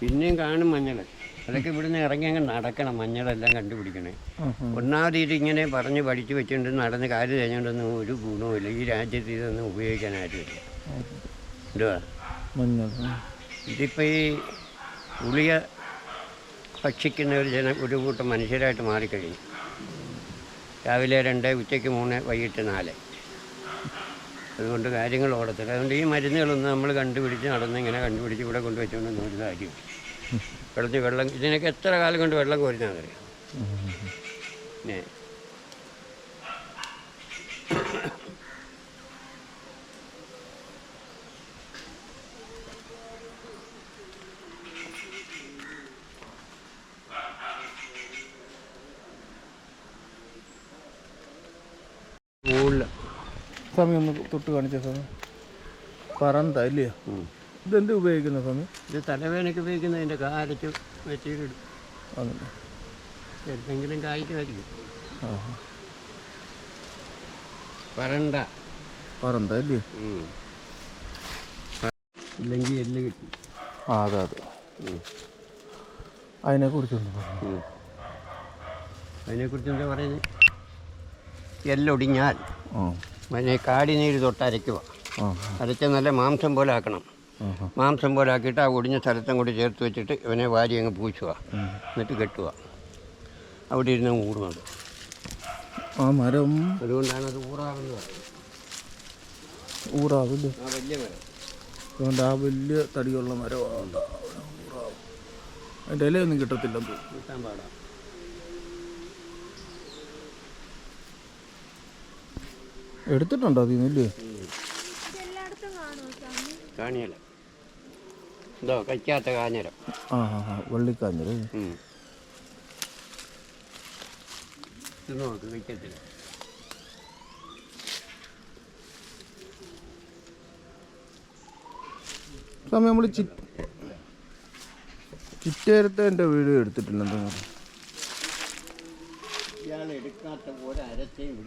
പിന്നെയും കാണും മഞ്ഞൾ അതൊക്കെ ഇവിടുന്ന് ഇറങ്ങി അങ്ങ് നടക്കണം മഞ്ഞളെല്ലാം കണ്ടുപിടിക്കണേ. ഒന്നാമത് ഇതിങ്ങനെ ഇങ്ങനെ പറഞ്ഞ് പഠിച്ചു വെച്ചുകൊണ്ട് നടന്ന് കാര്യം കഴിഞ്ഞുകൊണ്ടൊന്നും ഒരു ഗുണവുമില്ല ഈ രാജ്യത്ത് ഇതൊന്നും ഉപയോഗിക്കാനായിട്ടില്ല എന്തുവാ? മഞ്ഞൾ ഇതിപ്പോൾ ഈ ഉളിയ ഭക്ഷിക്കുന്ന ഒരു ജന ഒരു കൂട്ടം മനുഷ്യരായിട്ട് മാറിക്കഴിഞ്ഞു. രാവിലെ രണ്ട് ഉച്ചയ്ക്ക് മൂന്ന് വൈകിട്ട് നാല്. അതുകൊണ്ട് കാര്യങ്ങൾ ഓടത്തില്ല. അതുകൊണ്ട് ഈ മരുന്നുകളൊന്നും നമ്മൾ കണ്ടുപിടിച്ച് നടന്ന് ഇങ്ങനെ കണ്ടുപിടിച്ച് ഇവിടെ കൊണ്ടുവച്ചുകൊണ്ടൊന്നും ഒരു കാര്യം വെള്ളത്തിൽ വെള്ളം ഇതിനൊക്കെ എത്ര കാലം കൊണ്ട് വെള്ളം കോരുന്നതെന്നറിയാം പിന്നെ മുകളിൽ സ്വാമി ഒന്ന് തൊട്ട് കാണിച്ച സ്വാമി. പറന്ത ഇല്ലയോ ഇതെന്ത് ഉപയോഗിക്കുന്ന സ്വാമി? ഇത് തലവേദനയ്ക്ക് ഉപയോഗിക്കുന്നതിന്റെ കാലത്ത് വെച്ചിട്ടിടും എന്തെങ്കിലും കായ്ക്കുമായിരിക്കും. പറണ്ട. പറന്ത ഇല്ലയോ ഇല്ലെങ്കിൽ എല്ല് കിട്ടും. ആ അതെ അതെ. അതിനെക്കുറിച്ചൊന്ന് അതിനെക്കുറിച്ച് എന്താ പറയുന്നത്? എല്ലൊടിഞ്ഞാൽ. അതിനെ കാടിനീര് തൊട്ട് അരയ്ക്കുക അരച്ച് നല്ല മാംസം പോലെ ആക്കണം. മാംസം പോലെ ആക്കിയിട്ട് ആ ഒടിഞ്ഞ സ്ഥലത്തും കൂടി ചേർത്ത് വെച്ചിട്ട് ഇവനെ വാരി അങ്ങ് പൂശുക. എന്നിട്ട് കെട്ടുക. അവിടെ ഇരുന്ന് കൂടുന്നത് ആ മരം അതുകൊണ്ടാണ് അത് ഊറാവെന്ന് പറയുന്നത്. ഊറാവില്ലേ ആ വലിയ മരം. അതുകൊണ്ട് ആ വലിയ തടിയുള്ള മരമാണ്. അതിന്റെ ഇലയൊന്നും കിട്ടത്തില്ലെന്ന് തോന്നുന്നു. കിട്ടാൻ പാടാം. എടുത്തിട്ടുണ്ടോ അതിൽ നിന്നില്ലേ കാണിയല്ല. എന്തോ കഴിക്കാത്ത കാഞ്ഞരം. ആ ആ ആ വള്ളിക്കാഞ്ഞിൽ ഉം. ഇത് നോക്ക് കഴിക്കത്തില്ല സമയം നമ്മൾ ചി ചിറ്റേരത്തെ എന്റെ വീഡിയോ എടുത്തിട്ടില്ലെന്ന് ഇയാൾ എടുക്കാത്ത പോലെ അരച്ചയും വിടി